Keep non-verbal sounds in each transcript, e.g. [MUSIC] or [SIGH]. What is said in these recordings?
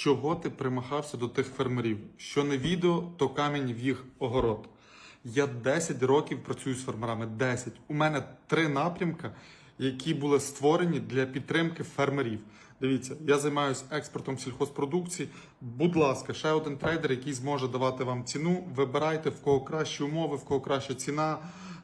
Чого ти примахався до тих фермерів? Що не відео, то камінь в їх огород. Я 10 років працюю з фермерами. 10. У мене три напрямки, які були створені для підтримки фермерів. Дивіться, я займаюся експортом сільхозпродукції. Будь ласка, ще один трейдер, який зможе давати вам ціну. Вибирайте в кого кращі умови, в кого краща ціна.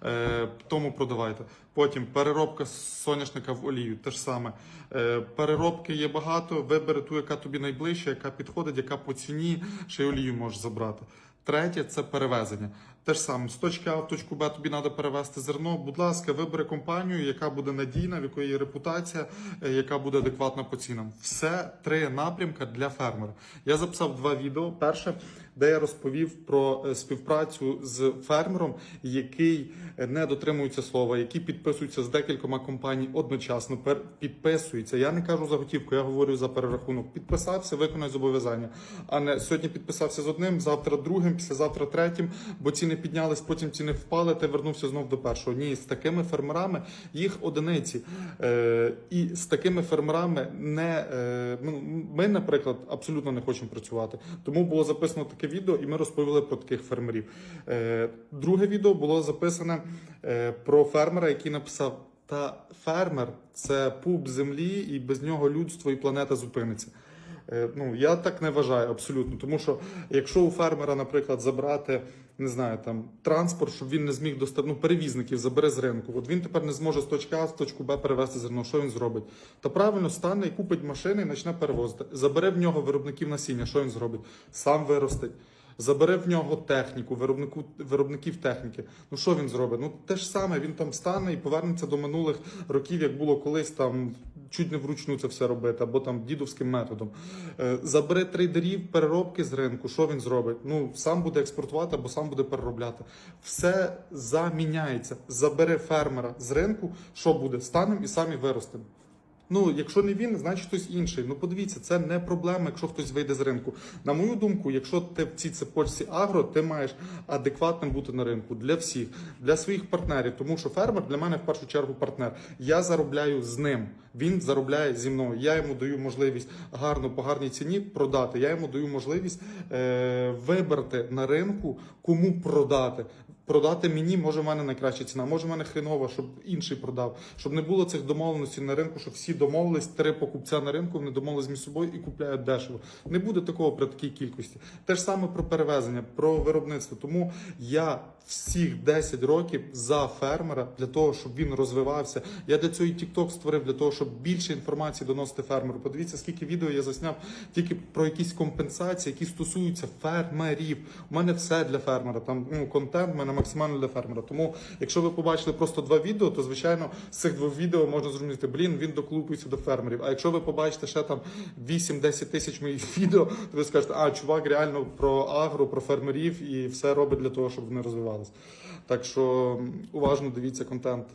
Е, Тому продавайте. Потім переробка соняшника в олію. Те ж саме. Е, Переробки є багато. Вибери ту, яка тобі найближча, яка підходить, яка по ціні, ще й олію можеш забрати. Третє це перевезення. Те ж саме, з точки А в точку Б тобі треба перевезти зерно. Будь ласка, вибери компанію, яка буде надійна, в якої є репутація, е, яка буде адекватна по цінам. Все три напрямки для фермера. Я записав два відео. Перше, де я розповів про е, співпрацю з фермером, який е, не дотримується слова, який підписується з декількома компаній одночасно. Підписується. Я не кажу за готівку, я говорю за перерахунок. Підписався, виконай зобов'язання. А не сьогодні підписався з одним, завтра другим, післязавтра третім, бо ціни піднялись, потім ціни впали, ти вернувся знов до першого. Ні, з такими фермерами їх одиниці. Е, і з такими фермерами не е, ми, наприклад, абсолютно не хочемо працювати. Тому було записано таке відео, і ми розповіли про таких фермерів. Е, друге відео було записане е, про фермера, який написав: Та фермер це пуп землі, і без нього людство і планета зупиниться. Е, Ну, я так не вважаю абсолютно. Тому що якщо у фермера, наприклад, забрати не знаю, там транспорт, щоб він не зміг доставити, ну, перевізників забере з ринку. От він тепер не зможе з точки А в точку Б перевезти зерно. Що він зробить? Та правильно стане і купить машини і почне перевозити. Забере в нього виробників насіння. Що він зробить? Сам виростить. Забере в нього техніку, виробнику, виробників техніки. Ну що він зробить? Ну те ж саме, він там стане і повернеться до минулих років, як було колись там чуть не вручну це все робити, або там дідовським методом. Е, Забере трейдерів, переробки з ринку. Що він зробить? Ну сам буде експортувати або сам буде переробляти. Все заміняється. Забере фермера з ринку. Що буде? Станемо і самі виростемо. Ну, якщо не він, значить хтось інший. Ну подивіться, це не проблема, якщо хтось вийде з ринку. На мою думку, якщо ти в цій цепочці агро, ти маєш адекватним бути на ринку для всіх, для своїх партнерів. Тому що фермер для мене в першу чергу партнер. Я заробляю з ним. Він заробляє зі мною. Я йому даю можливість гарно по гарній ціні продати. Я йому даю можливість е- вибрати на ринку, кому продати. Продати мені може в мене найкраща ціна, може в мене хренова, щоб інший продав, щоб не було цих домовленостей на ринку, щоб всі домовились, три покупця на ринку, вони домовились між собою і купляють дешево. Не буде такого при такій кількості. Те ж саме про перевезення, про виробництво. Тому я всіх 10 років за фермера для того, щоб він розвивався. Я для цього і TikTok створив для того, щоб більше інформації доносити фермеру. Подивіться, скільки відео я засняв тільки про якісь компенсації, які стосуються фермерів. У мене все для фермера. Там ну, контент в мене максимально для фермера. Тому, якщо ви побачили просто два відео, то звичайно з цих двох відео можна зрозуміти, блін, він доклупується до фермерів. А якщо ви побачите ще там 8-10 тисяч моїх [LAUGHS] відео, то ви скажете, а чувак реально про агро, про фермерів і все робить для того, щоб вони розвивалися. Так що уважно дивіться контент.